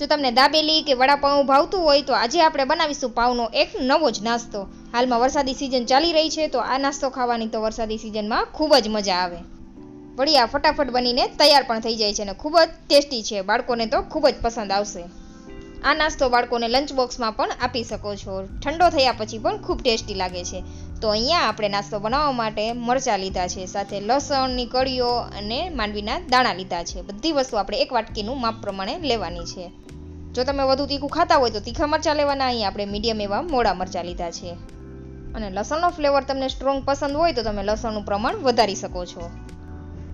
જો તમને દાબેલી કે વડાપાઉં ભાવતું હોય તો આજે આપણે બનાવીશું પાઉંનો એક નવો જ નાસ્તો. હાલમાં વરસાદી સિઝન ચાલી રહી છે તો આ નાસ્તો ખાવાની તો વરસાદી સિઝનમાં ખૂબ જ મજા આવે. વળી આ ફટાફટ બનીને તૈયાર પણ થઈ જાય છે અને ખૂબ જ ટેસ્ટી છે. બાળકોને તો ખૂબ જ પસંદ આવશે. આ નાસ્તો બાળકોને લંચ બોક્સમાં પણ આપી શકો છો. ઠંડો થયા પછી પણ ખૂબ ટેસ્ટી લાગે છે. તો અહીંયા આપણે નાસ્તો બનાવવા માટે મરચાં લીધા છે, સાથે લસણની કળીઓ અને માંડવીના દાણા લીધા છે. બધી વસ્તુ આપણે એક વાટકીનું માપ પ્રમાણે લેવાની છે. જો તમે વધુ તીખું ખાતા હોય તો તીખા મરચાં લેવાના, અહીંયા આપણે મીડિયમ એવા મોડા મરચાં લીધા છે. અને લસણનો ફ્લેવર તમને સ્ટ્રોંગ પસંદ હોય તો તમે લસણનું પ્રમાણ વધારી શકો છો.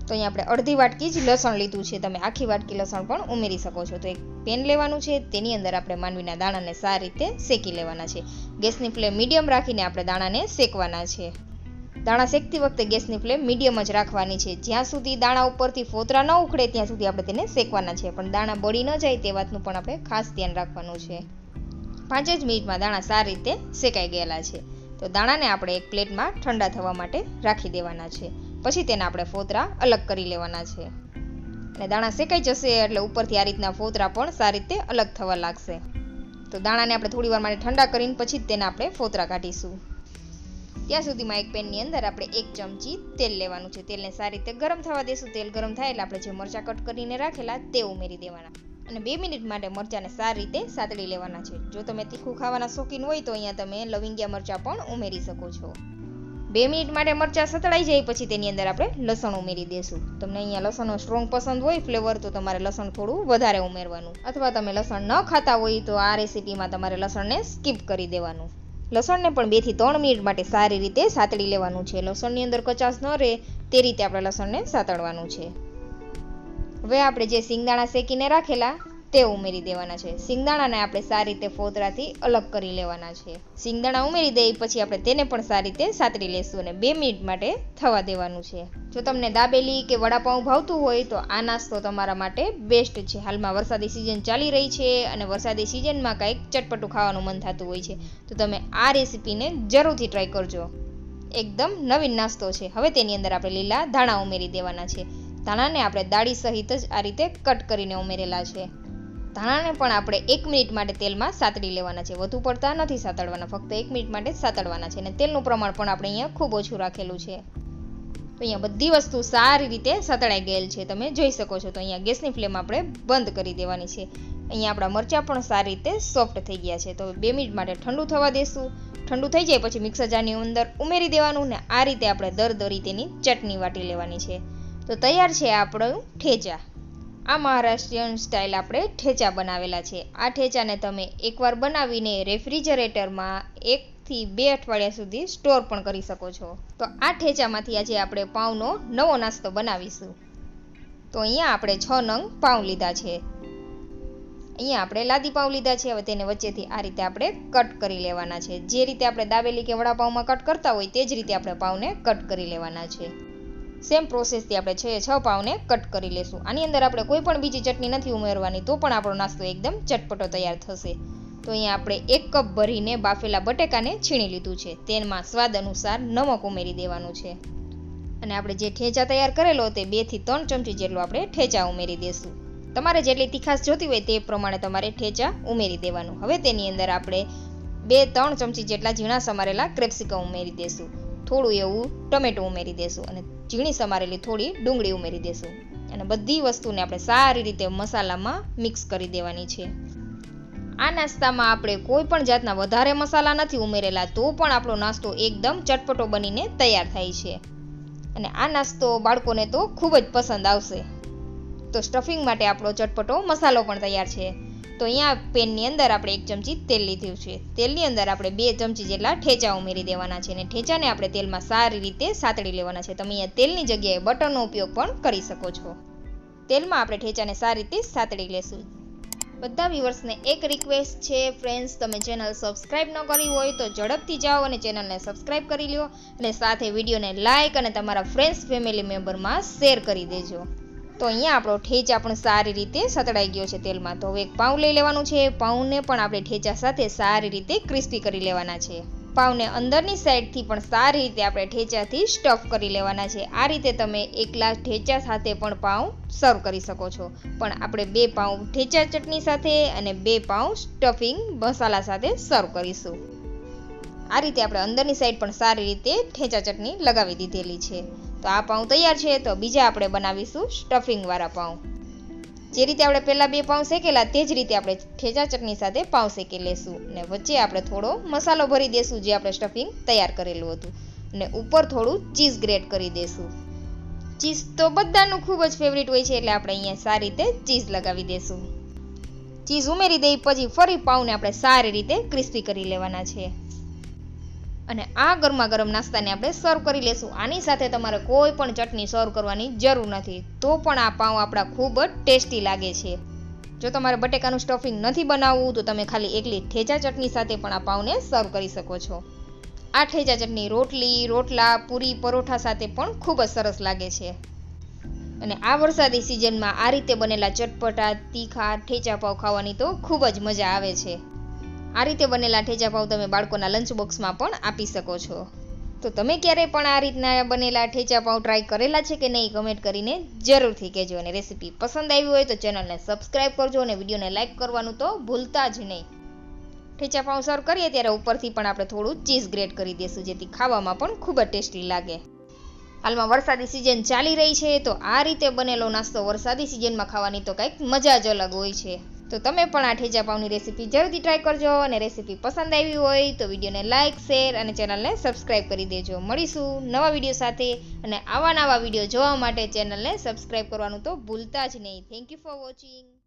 તો અહીંયા આપણે અડધી વાટકી જ લસણ લીધું છે. તમે આખી વાટકી લસણ પણ ઉમેરી શકો છો. તો એક પેન લેવાનું છે. તેની અંદર આપણે માંડવીના દાણાને સારી રીતે શેકી લેવાના છે. ગેસની ફ્લેમ મીડિયમ રાખીને આપણે દાણાને શેકવાના છે. દાણા શેકતી વખતે ગેસની ફ્લેમ મીડિયમ જ રાખવાની છે. જ્યાં સુધી દાણા ઉપરથી ફોતરા ન ઉખડે, ત્યાં સુધી આપણે તેને શેકવાના છે. પણ દાણા બળી ન જાય તે વાતનું પણ આપણે ખાસ ધ્યાન રાખવાનું છે. પાંચ જ મિનિટમાં દાણા સારી રીતે શેકાઈ ગયેલા છે. તો દાણાને આપણે એક પ્લેટમાં ઠંડા થવા માટે રાખી દેવાના છે. પછી તેના આપણે ફોતરા અલગ કરી લેવાના છે. અને દાણા શેકાઈ જશે એટલે ઉપરથી આ રીતના ફોતરા પણ સારી રીતે અલગ થવા લાગશે. તો દાણાને આપણે થોડી વાર માટે ઠંડા કરીને પછી જ તેને આપણે ફોતરા કાઢીશું. ત્યાં સુધીમાં એક પેનની અંદર આપણે એક ચમચી તેલ લેવાનું છે. તેલને સારી રીતે ગરમ થવા દેશું. તેલ ગરમ થાય એટલે આપણે જે મરચાં કટ કરીને રાખેલા તે ઉમેરી દેવાના. અને બે મિનિટ માટે મરચાંને સારી રીતે સાતળી લેવાના છે. જો તમે તીખું ખાવાના શોખીન હોય તો અહીંયા તમે લવિંગિયા મરચાં પણ ઉમેરી શકો છો. બે મિનિટ માટે મરચાં સતળાઈ જાય, પછી તેની અંદર આપણે લસણ ઉમેરી દઈશું તમને અહીંયા લસણનો સ્ટ્રોંગ પસંદ હોય ફ્લેવર તો તમારે લસણ થોડું વધારે ઉમેરવાનું. અથવા તમે લસણ ન ખાતા હોય, તો આ રેસીપીમાં તમારે લસણને સ્કીપ કરી દેવાનું. લસણને પણ બેથી ત્રણ મિનિટ માટે સારી રીતે સાતળી લેવાનું છે. લસણની અંદર કચાશ ન રહે, તે રીતે આપણે લસણને સાતળવાનું છે. હવે આપણે જે સિંગદાણા શેકીને રાખેલા તે ઉમેરી દેવાના છે. સિંગદાણાને આપણે સારી રીતે ફોતરાથી અલગ કરી લેવાના છે. સિંગદાણા ઉમેરી દઈ પછી આપણે તેને પણ સારી રીતે સાતરી લેશું અને બે મિનિટ માટે થવા દેવાનું છે. જો તમને દાબેલી કે વડાપાઉં ભાવતું હોય તો આ નાસ્તો તમારા માટે બેસ્ટ છે. હાલમાં વરસાદી સિઝન ચાલી રહી છે અને વરસાદી સિઝનમાં કાંઈક ચટપટું ખાવાનું મન થતું હોય છે. તો તમે આ રેસીપીને જરૂરથી ટ્રાય કરજો. એકદમ નવીન નાસ્તો છે. હવે તેની અંદર આપણે લીલા ધાણા ઉમેરી દેવાના છે. ધાણાને આપણે દાળી સહિત જ આ રીતે કટ કરીને ઉમેરેલા છે. ધાણાને પણ આપણે એક મિનિટ માટે તેલમાં સાતડી લેવાના છે. વધુ પડતા નથી સાતડવાના, ફક્ત એક મિનિટ માટે સાતડવાના છે. અને તેલનું પ્રમાણ પણ આપણે અહીંયા ખૂબ ઓછું રાખેલું છે. તો અહીંયા બધી વસ્તુ સારી રીતે સતળાઈ ગયેલ છે. તમે જોઈ શકો છો. તો અહીંયા ગેસની ફ્લેમ આપણે બંધ કરી દેવાની છે. અહીંયા આપણા મરચાં પણ સારી રીતે સોફ્ટ થઈ ગયા છે. તો બે મિનિટ માટે ઠંડુ થવા દેશું. ઠંડુ થઈ જાય પછી મિક્સર જારની અંદર ઉમેરી દેવાનું ને આ રીતે આપણે દર દરી તેની ચટણી વાટી લેવાની છે. તો તૈયાર છે આપણું ઠેચા. આ મહારાષ્ટ્રીયન સ્ટાઇલ આપણે ઠેચા બનાવેલા છે. આ ઠેચાને તમે એકવાર બનાવીને રેફ્રિજરેટરમાં એકથી બે અઠવાડિયા સુધી સ્ટોર પણ કરી શકો છો. તો આ ઠેચામાંથી આજે આપણે પાઉંનો નવો નાસ્તો બનાવીશું. તો અહીંયા આપણે છ નંગ પાઉં લીધા છે. અહીંયા આપણે લાદી પાઉં લીધા છે. હવે તેને વચ્ચેથી આ રીતે આપણે કટ કરી લેવાના છે. જે રીતે આપણે દાબેલી કે વડાપાઉંમાં કટ કરતા હોય તે જ રીતે આપણે પાઉંને કટ કરી લેવાના છે. સેમ પ્રોસેસથી આપણે છે છ પાવને કટ કરી લેશું. આની અંદર આપણે કોઈ પણ બીજી ચટણી નથી ઉમેરવાની, તો પણ આપણો નાસ્તો એકદમ ચટપટો તૈયાર થશે. તો અહીંયા આપણે એક કપ ભરીને બાફેલા બટેકાને છીણી લીધું છે. તેમાં સ્વાદ અનુસાર નમક ઉમેરી દેવાનું છે. અને આપણે જે ઠેચા તૈયાર કરેલો તે બેથી ત્રણ ચમચી જેટલો આપણે ઠેચા ઉમેરી દઈશું તમારે જેટલી તીખાશ જોતી હોય તે પ્રમાણે તમારે ઠેચા ઉમેરી દેવાનું. હવે તેની અંદર આપણે બે ત્રણ ચમચી જેટલા ઝીણા સમારેલા ક્રેપ્સિકમ ઉમેરી દઈશું થોડું એવું ટમેટું ઉમેરી દઈશું અને ઝીણી સમારેલી થોડી ડુંગળી ઉમેરી દેશું. અને બધી વસ્તુને આપણે સારી રીતે મસાલામાં મિક્સ કરી દેવાની છે. આ નાસ્તામાં આપણે કોઈ પણ જાતના વધારે મસાલા નથી ઉમેરેલા, તો પણ આપણો નાસ્તો એકદમ ચટપટો બનીને તૈયાર થાય છે. અને આ નાસ્તો બાળકોને તો ખૂબ જ પસંદ આવશે. તો સ્ટફિંગ માટે આપણો ચટપટો મસાલો પણ તૈયાર છે. તો અહીંયા પેનની અંદર આપણે એક ચમચી તેલ લીધું છે. તેલની અંદર આપણે બે ચમચી જેટલા ઠેચા ઉમેરી દેવાના છે અને ઠેચાને આપણે તેલમાં સારી રીતે સાતળી લેવાના છે. તમે અહીંયા તેલની જગ્યાએ બટરનો ઉપયોગ પણ કરી શકો છો. તેલમાં આપણે ઠેચાને સારી રીતે સાતળી લેશું. બધા વ્યુઅર્સને એક રિક્વેસ્ટ છે ફ્રેન્ડ્સ તમે ચેનલ સબસ્ક્રાઇબ ન કરી હોય તો ઝડપથી જાઓ અને ચેનલને સબસ્ક્રાઇબ કરી લો અને સાથે વિડીયોને લાઇક અને તમારા ફ્રેન્ડ્સ ફેમિલી મેમ્બરમાં શેર કરી દેજો. તો અહીંયા આપણો ઠેચા પણ સારી રીતે સતળાઈ ગયો છે તેલમાં. તો હવે એક પાઉં લઈ લેવાનું છે. પાઉંને પણ આપણે ઠેચા સાથે સારી રીતે ક્રિસ્પી કરી લેવાના છે. પાઉંને અંદરની સાઈડથી પણ સારી રીતે આપણે ઠેચાથી સ્ટફ કરી લેવાના છે. આ રીતે તમે એકલા ઠેચા સાથે પણ પાઉં સર્વ કરી શકો છો. પણ આપણે બે પાઉં ઠેચા ચટણી સાથે અને બે પાઉં સ્ટફિંગ મસાલા સાથે સર્વ કરીશું. આ રીતે આપણે અંદરની સાઈડ પણ સારી રીતે ઠેચા ચટણી લગાવી દીધેલી છે. તો આ પાઉં તૈયાર છે, તો બીજા આપણે બનાવીશું સ્ટફિંગવાળા પાઉં. જે રીતે આપણે પહેલાં બે પાઉં શેકેલા, તે જ રીતે આપણે ઠેચા ચટણી સાથે પાઉં શેકી લેશું. ને વચ્ચે આપણે થોડો મસાલો ભરી દેશું, જે આપણે સ્ટફિંગ તૈયાર કરેલું હતું. ને ઉપર થોડું ચીઝ ગ્રેટ કરી દેશું. ચીઝ તો બધાનું ખૂબ જ ફેવરિટ હોય છે, એટલે આપણે અહીંયા સારી રીતે ચીઝ લગાવી દેશું. ચીઝ ઉમેરી દઈ, પછી ફરી પાઉંને આપણે સારી રીતે ક્રિસ્પી કરી લેવાના છે. અને આ ગરમા ગરમ નાસ્તાને આપણે સર્વ કરી લેશું. આની સાથે તમારે કોઈ પણ ચટણી સર્વ કરવાની જરૂર નથી. તો પણ આ પાઉં આપણા ખૂબ જ ટેસ્ટી લાગે છે. જો તમારે બટેકાનું સ્ટફિંગ નથી બનાવવું, તો તમે ખાલી એકલી ઠેચા ચટણી સાથે પણ આ પાઉંને સર્વ કરી શકો છો. આ ઠેચા ચટણી રોટલી, રોટલા, પૂરી, પરોઠા સાથે પણ ખૂબ જ સરસ લાગે છે. અને આ વરસાદી સિઝનમાં આ રીતે બનેલા ચટપટા, તીખા, ઠેચા પાઉં ખાવાની તો ખૂબ જ મજા આવે છે. આ રીતે બનેલા ઠેચા પાઉં તમે બાળકોના લંચ બોક્સમાં પણ આપી શકો છો. તો તમે ક્યારે પણ આ રીતના બનેલા ઠેચા પાઉં ટ્રાય કરેલા છે કે નહીં કમેન્ટ કરીને જરૂરથી કહેજો અને રેસીપી પસંદ આવી હોય તો ચેનલને સબસ્ક્રાઈબ કરજો અને વિડીયોને લાઇક કરવાનું તો ભૂલતા જ નહીં. ઠેચા પાઉં સર્વ કરીએ ત્યારે ઉપરથી પણ આપણે થોડું ચીઝ ગ્રેટ કરી દઈશું, જેથી ખાવામાં પણ ખૂબ જ ટેસ્ટી લાગે. હાલમાં વરસાદી સિઝન ચાલી રહી છે, તો આ રીતે બનેલો નાસ્તો વરસાદી સિઝનમાં ખાવાની તો કંઈક મજા જ અલગ હોય છે. તો તમે પણ આ ઠેજા પાઉની રેસીપી જરૂરથી ટ્રાય કરજો અને રેસીપી પસંદ આવી હોય તો વિડીયોને લાઇક શેર અને ચેનલને સબસ્ક્રાઈબ કરી દેજો. મળીશું નવા વીડિયો સાથે અને આવા નવા વીડિયો જોવા માટે ચેનલને સબસ્ક્રાઈબ કરવાનું તો ભૂલતા જ નહીં. Thank you for watching